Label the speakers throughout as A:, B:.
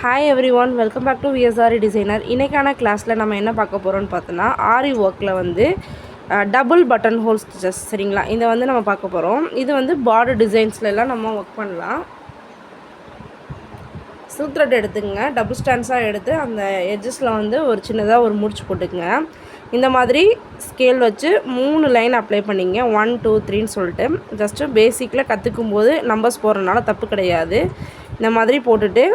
A: Hi everyone welcome back to VSRI designer இன்றைக்கான கிளாஸில் நம்ம என்ன பார்க்க போகிறோம்னு பார்த்தோன்னா ஆரி ஒர்க்கில் வந்து டபுள் பட்டன் ஹோல் ஸ்டிச்சஸ் சரிங்களா? இதை வந்து நம்ம பார்க்க போகிறோம் இது வந்து பார்டர் டிசைன்ஸ்லாம் நம்ம ஒர்க் பண்ணலாம். சில்க் த்ரெட் எடுத்துக்கங்க டபுள் ஸ்டாண்ட்ஸாக எடுத்து அந்த எட்ஜஸில் வந்து ஒரு சின்னதாக ஒரு முடிச்சு போட்டுக்குங்க. இந்த மாதிரி ஸ்கேல் வச்சு மூணு லைன் அப்ளை பண்ணிங்க. ஒன் டூ த்ரீன்னு சொல்லிட்டு. ஜஸ்ட்டு பேசிக்கில் கற்றுக்கும் போது நம்பர்ஸ் போடுறதுனால தப்பு கிடையாது. இந்த மாதிரி போட்டுட்டு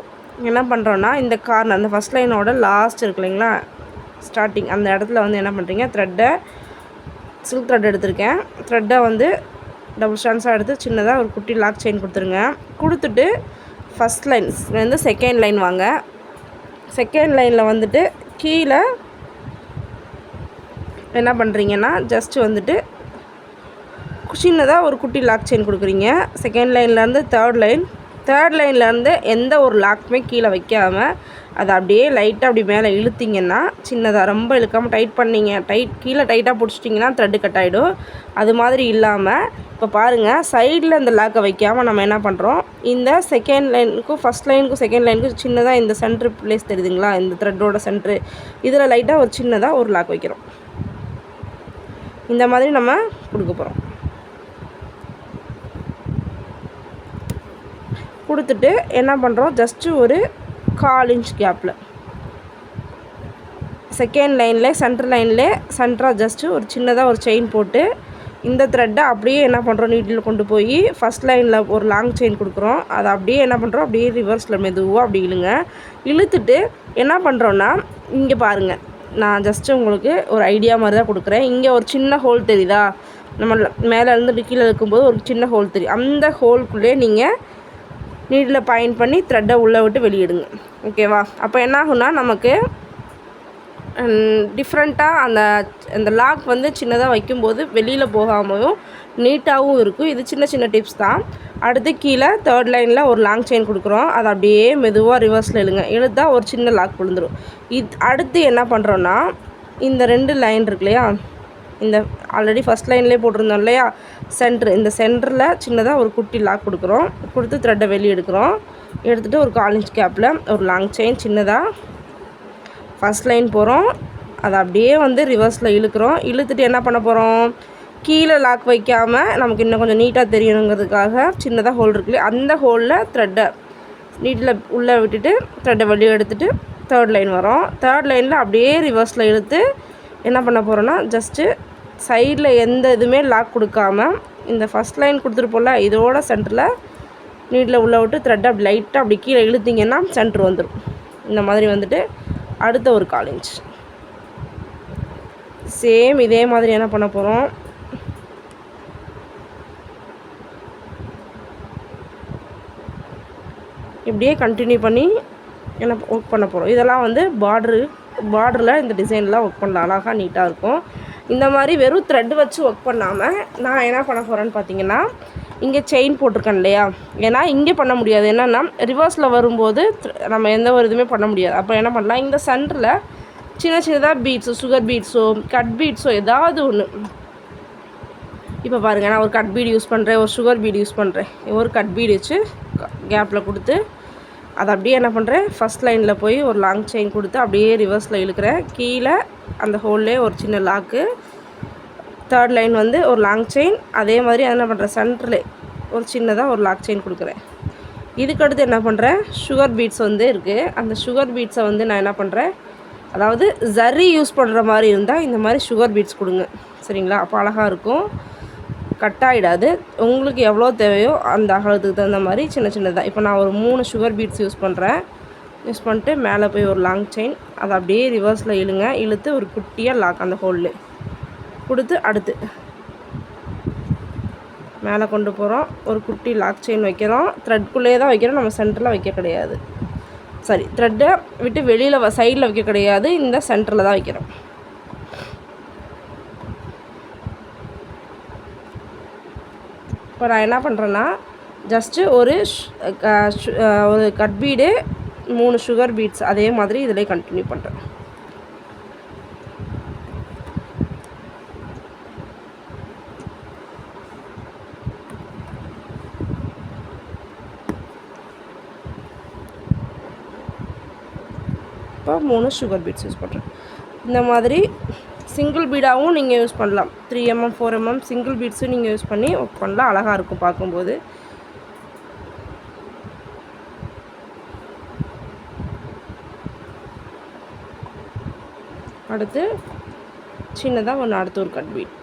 A: என்ன பண்ணுறோன்னா இந்த கார்னர் அந்த ஃபஸ்ட் லைனோட லாஸ்ட் இருக்கு இல்லைங்களா? ஸ்டார்டிங் அந்த இடத்துல வந்து என்ன பண்ணுறீங்க த்ரெட்டை சில்க் த்ரெட் எடுத்திருக்கேன். த்ரெட்டை வந்து டபுள் ஸ்டான்ஸாக எடுத்து சின்னதாக ஒரு குட்டி லாக் செயின் கொடுத்துருங்க. கொடுத்துட்டு ஃபஸ்ட் லைன் வந்து செகண்ட் லைன் வாங்க. செகண்ட் லைனில் வந்துட்டு கீழே என்ன பண்ணுறீங்கன்னா ஜஸ்ட்டு வந்துட்டு சின்னதாக ஒரு குட்டி லாக் செயின் கொடுக்குறீங்க. செகண்ட் லைன்லேருந்து தேர்ட் லைன் தேர்ட் லைன்லேருந்து எந்த ஒரு லாக்குமே கீழே வைக்காமல் அதை அப்படியே லைட்டாக அப்படி மேலே இழுத்திங்கன்னா சின்னதாக ரொம்ப இழுக்காமல் டைட் பண்ணிங்க. டைட் கீழே டைட்டாக பிடிச்சிட்டிங்கன்னா த்ரெட்டு கட் ஆகிடும் அது மாதிரி இல்லாமல் இப்போ பாருங்கள் சைடில் இந்த லாக்கை வைக்காமல் நம்ம என்ன பண்ணுறோம் இந்த செகண்ட் லைனுக்கும் ஃபஸ்ட் லைனுக்கும் செகண்ட் லைனுக்கும் சின்னதாக இந்த சென்ட்ரு பிளேஸ் தெரியுதுங்களா? இந்த த்ரெட்டோட சென்ட்ரு இதில் லைட்டாக ஒரு சின்னதாக ஒரு லாக் வைக்கிறோம். இந்த மாதிரி நம்ம கொடுக்க போகிறோம் கொடுத்துட்டு என்ன பண்ணுறோம் ஜஸ்ட்டு ஒரு கால் இன்ச் கேப்பில் செகண்ட் லைனில் சென்டர் லைனில் சென்டராக ஜஸ்ட்டு ஒரு சின்னதாக ஒரு செயின் போட்டு இந்த த்ரெட்டை அப்படியே என்ன பண்ணுறோம் நீட்டில் கொண்டு போய் ஃபஸ்ட் லைனில் ஒரு லாங் செயின் கொடுக்குறோம். அதை அப்படியே என்ன பண்ணுறோம் அப்படியே ரிவர்ஸில் மெதுவாக அப்படி இழுங்க. இழுத்துட்டு என்ன பண்ணுறோன்னா இங்கே பாருங்கள் நான் ஜஸ்ட்டு உங்களுக்கு ஒரு ஐடியா மாதிரி தான் கொடுக்குறேன். இங்கே ஒரு சின்ன ஹோல் தெரியுதா? நம்ம மேலே இருந்து கீழே இருக்கும்போது ஒரு சின்ன ஹோல் தெரியும். அந்த ஹோல்குள்ளே நீங்கள் நீடில் பாயிண்ட் பண்ணி த்ரெட்டை உள்ளே விட்டு வெளியிடுங்க. ஓகேவா அப்போ என்ன ஆகும்னா நமக்கு டிஃப்ரெண்ட்டாக அந்த அந்த லாக் வந்து சின்னதாக வைக்கும்போது வெளியில் போகாமையும் நீட்டாகவும் இருக்கும். இது சின்ன சின்ன டிப்ஸ் தான். அடுத்து கீழே தேர்ட் லைனில் ஒரு லாங் செயின் கொடுக்குறோம். அதை அப்படியே மெதுவாக ரிவர்ஸில் இழுங்க. இழுத்தா ஒரு சின்ன லாக் விழுந்துடும் இது அடுத்து என்ன பண்ணுறோன்னா இந்த ரெண்டு லைன் இருக்கு இல்லையா? இந்த ஆல்ரெடி ஃபஸ்ட் லைன்லேயே போட்டிருந்தோம் இல்லையா? சென்ட்ரு இந்த சென்டரில் சின்னதாக ஒரு குட்டி லாக் கொடுக்குறோம். கொடுத்து த்ரெட்டை வெளியே எடுக்கிறோம். எடுத்துகிட்டு ஒரு கால் கேப்பில் ஒரு லாங் செயின் சின்னதாக ஃபஸ்ட் லைன் போகிறோம் அதை அப்படியே வந்து ரிவர்ஸில் இழுக்கிறோம். இழுத்துட்டு என்ன பண்ண போகிறோம் கீழே லாக் வைக்காமல் நமக்கு இன்னும் கொஞ்சம் நீட்டாக தெரியணுங்கிறதுக்காக சின்னதாக ஹோல் இருக்குல்லையே அந்த ஹோலில் த்ரெட்டை நீட்டில் உள்ளே விட்டுட்டு த்ரெட்டை வெளியே எடுத்துகிட்டு தேர்ட் லைன் வரும். தேர்ட் லைனில் அப்படியே ரிவர்ஸில் இழுத்து என்ன பண்ண போகிறோன்னா ஜஸ்ட்டு சைடில் எந்த இதுவுமே லாக் கொடுக்காம இந்த ஃபஸ்ட் லைன் கொடுத்துருப்போம்ல இதோட சென்டரில் நீட்டில் உள்ளே விட்டு த்ரெட் அப்படி லைட்டாக அப்படி கீழே இழுத்திங்கன்னா சென்ட்ரு வந்துடும் இந்த மாதிரி வந்துட்டு அடுத்த ஒரு கால் இன்ச் சேம் இதே மாதிரி என்ன பண்ண போகிறோம் இப்படியே கண்டினியூ பண்ணி என்ன ஒர்க் பண்ண போகிறோம் இதெல்லாம் வந்து பார்ட்ரு பார்டரில் இந்த டிசைன்லாம் ஒர்க் பண்ணலாம். அழகாக நீட்டாக இருக்கும். இந்த மாதிரி வெறும் த்ரெட் வச்சு ஒர்க் பண்ணாமல் நான் என்ன பண்ண போகிறேன்னு பார்த்தீங்கன்னா இங்கே செயின் போட்டிருக்கேன் இல்லையா? ஏன்னா இங்கே பண்ண முடியாது. என்னென்னா ரிவர்ஸில் வரும்போது நம்ம எந்த ஒரு இதுவுமே பண்ண முடியாது. அப்போ என்ன பண்ணலாம்? இந்த சென்டரில் சின்ன சின்னதாக பீட்ஸோ சுகர் பீட்ஸோ கட் பீட்ஸோ ஏதாவது ஒன்று இப்போ பாருங்கள் நான் ஒரு கட் பீடு யூஸ் பண்ணுறேன் ஒரு சுகர் பீடு யூஸ் பண்ணுறேன் ஒரு கட் பீடு வச்சு கேப்பில் கொடுத்து அதை அப்படியே என்ன பண்ணுறேன் ஃபஸ்ட் லைனில் போய் ஒரு லாங் செயின் கொடுத்து அப்படியே ரிவர்ஸில் இழுக்கிறேன். கீழே அந்த ஹோல்லே ஒரு சின்ன லாக்கு. தேர்ட் லைன் வந்து ஒரு லாங் செயின் அதே மாதிரி என்ன பண்ணுறேன் சென்டரில் ஒரு சின்னதாக ஒரு லாக் செயின் கொடுக்குறேன். இதுக்கடுத்து என்ன பண்ணுறேன் சுகர் பீட்ஸ் வந்து இருக்குது அந்த சுகர் பீட்ஸை வந்து நான் என்ன பண்ணுறேன் அதாவது ஜரி யூஸ் பண்ணுற மாதிரி இருந்தால் இந்த மாதிரி சுகர் பீட்ஸ் கொடுங்க. சரிங்களா? அப்போ அழகாக இருக்கும். கட் ஆகிடாது உங்களுக்கு எவ்வளோ தேவையோ அந்த அகலத்துக்கு தகுந்த மாதிரி சின்ன சின்னதாக இப்போ நான் ஒரு மூணு சுகர் பீட்ஸ் யூஸ் பண்ணுறேன் யூஸ் பண்ணிட்டு மேலே போய் ஒரு லாங் செயின் அதை அப்படியே ரிவர்ஸில் இழுங்க. இழுத்து ஒரு குட்டியாக லாக் அந்த ஹோலில் கொடுத்து அடுத்து. மேலே கொண்டு போகிறோம் ஒரு குட்டி லாக் செயின் வைக்கிறோம். த்ரெட்குள்ளேயே தான் வைக்கிறோம். நம்ம சென்டரில் வைக்க கிடையாது. சரி த்ரெட்டை விட்டு வெளியில் சைடில் வைக்க கிடையாது. இந்த சென்டரில் தான் வைக்கிறோம். இப்போ நான் என்ன பண்ணுறேன்னா ஜஸ்ட்டு ஒரு ஒரு கட்பீடு மூணு சுகர் பீட்ஸ் அதே மாதிரி இதில் கண்டினியூ பண்ணுறேன் இப்போ மூணு சுகர் பீட்ஸ் யூஸ் பண்ணுறேன் இந்த மாதிரி சிங்கிள் பீடாகவும் நீங்கள் யூஸ் பண்ணலாம். Three MM four MM single பீட்ஸும் நீங்கள் யூஸ் பண்ணி ஒர்க் பண்ணலாம். அழகாக இருக்கும் பார்க்கும்போது. அடுத்து சின்னதாக ஒன்று அடுத்து ஒரு கட் பீட்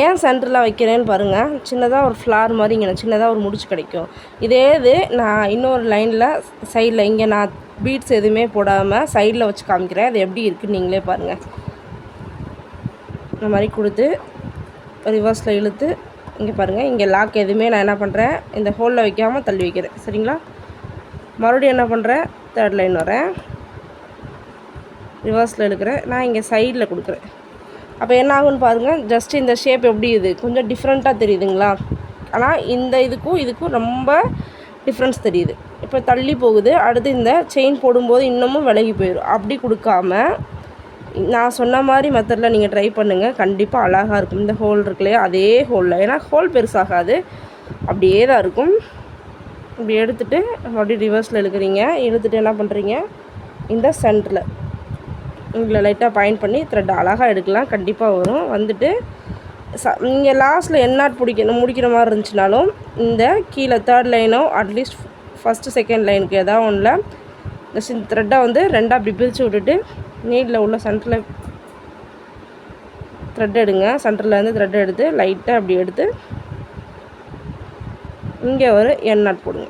A: ஏன் சென்டரில் வைக்கிறேன்னு பாருங்கள் சின்னதாக ஒரு ஃப்ளார் மாதிரி இங்கே சின்னதாக ஒரு முடிச்சு கிடைக்கும். இதே இது நான் இன்னொரு லைனில் சைடில் இங்கே நான் பீட்ஸ் எதுவுமே போடாமல் சைடில் வச்சு காமிக்கிறேன். அது எப்படி இருக்குன்னு நீங்களே பாருங்கள் இந்த மாதிரி கொடுத்து ரிவர்ஸில் இழுத்து இங்கே பாருங்கள் இங்கே லாக் எதுவுமே நான் என்ன பண்ணுறேன் இந்த ஹோலில் வைக்காமல் தள்ளி வைக்கிறேன். சரிங்களா? மறுபடியும் என்ன பண்ணுறேன் தேர்ட் லைன் வரேன். ரிவர்ஸில் இழுக்கிறேன். நான் இங்கே சைடில் கொடுக்குறேன். அப்போ என்ன ஆகும்னு பாருங்கள் ஜஸ்ட் இந்த ஷேப் எப்படி இது? கொஞ்சம் டிஃப்ரெண்ட்டாக தெரியுதுங்களா? ஆனால் இந்த இதுக்கும் இதுக்கும் ரொம்ப டிஃப்ரென்ஸ் தெரியுது. இப்போ தள்ளி போகுது அடுத்து இந்த செயின் போடும்போது இன்னமும் விலகி போயிடும் அப்படி கொடுக்காம நான் சொன்ன மாதிரி மெத்தடில் நீங்கள் ட்ரை பண்ணுங்கள் கண்டிப்பாக அழகாக இருக்கும். இந்த ஹோல் இருக்குல்லையா அதே ஹோலில் ஏன்னா ஹோல் பெருசாகாது. அப்படியே தான் இருக்கும். இப்படி எடுத்துகிட்டு அப்படியே ரிவர்ஸில் இழுக்கிறீங்க. இழுத்துட்டு என்ன பண்ணுறீங்க இந்த சென்டரில் இதில் லைட்டாக பாயிண்ட் பண்ணி த்ரெட் அழகாக எடுக்கலாம். கண்டிப்பாக வரும். வந்துட்டு ச நீங்கள் லாஸ்ட்டில் என்னாட் பிடிக்கணும் முடிக்கிற மாதிரி இருந்துச்சுனாலும் இந்த கீழே தேர்ட் லைனோ அட்லீஸ்ட் ஃபஸ்ட்டு செகண்ட் லைனுக்கு எதாவது ஒன்றில் இந்த த்ரெட்டை வந்து ரெண்டாக அப்படி பிரித்து விட்டுட்டு நீடில் உள்ள சென்டரில் த்ரெட் எடுங்க. சென்டர்லேருந்து த்ரெட் எடுத்து லைட்டாக அப்படி எடுத்து இங்கே ஒரு எண்ணாட் போடுங்க.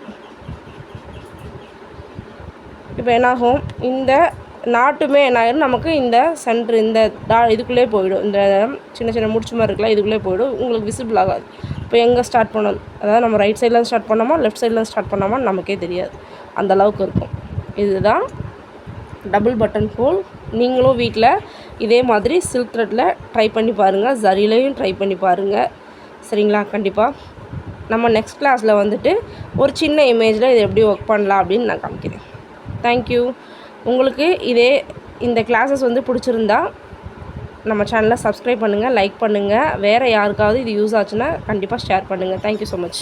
A: இப்போ என்னாகும்? இந்த நாட்டுமே என்ன ஆயிரும்? நமக்கு இந்த சென்ட்ரு இந்த டா இதுக்குள்ளே போயிடும். இந்த சின்ன சின்ன முடிச்சு மாதிரி இருக்கலாம் இதுக்குள்ளே போயிடும். உங்களுக்கு விசிபிள் ஆகாது. இப்போ எங்கே ஸ்டார்ட் பண்ணணும்? அதாவது நம்ம ரைட் சைடில் ஸ்டார்ட் பண்ணோமா? லெஃப்ட் சைடில் ஸ்டார்ட் பண்ணாமா நமக்கே தெரியாது. அந்த அளவுக்கு இருக்கும். இதுதான் டபுள் பட்டன் ஃபோல் நீங்களும் வீட்டில் இதே மாதிரி சில்க் த்ரெட்டில் ட்ரை பண்ணி பாருங்கள் ஜரிலையும் ட்ரை பண்ணி பாருங்கள் சரிங்களா? கண்டிப்பாக நம்ம நெக்ஸ்ட் கிளாஸில் வந்துட்டு ஒரு சின்ன இமேஜில் இது எப்படி ஒர்க் பண்ணலாம் அப்படின்னு நான் காமிக்கிறேன். தேங்க்யூ உங்களுக்கு இதே இந்த கிளாஸஸ் வந்து பிடிச்சிருந்தா நம்ம சேனலை சப்ஸ்கிரைப் பண்ணுங்கள் லைக் பண்ணுங்கள் வேறு யாருக்காவது இது யூஸ் ஆச்சுன்னா கண்டிப்பாக ஷேர் பண்ணுங்கள் தேங்க்யூ ஸோ மச்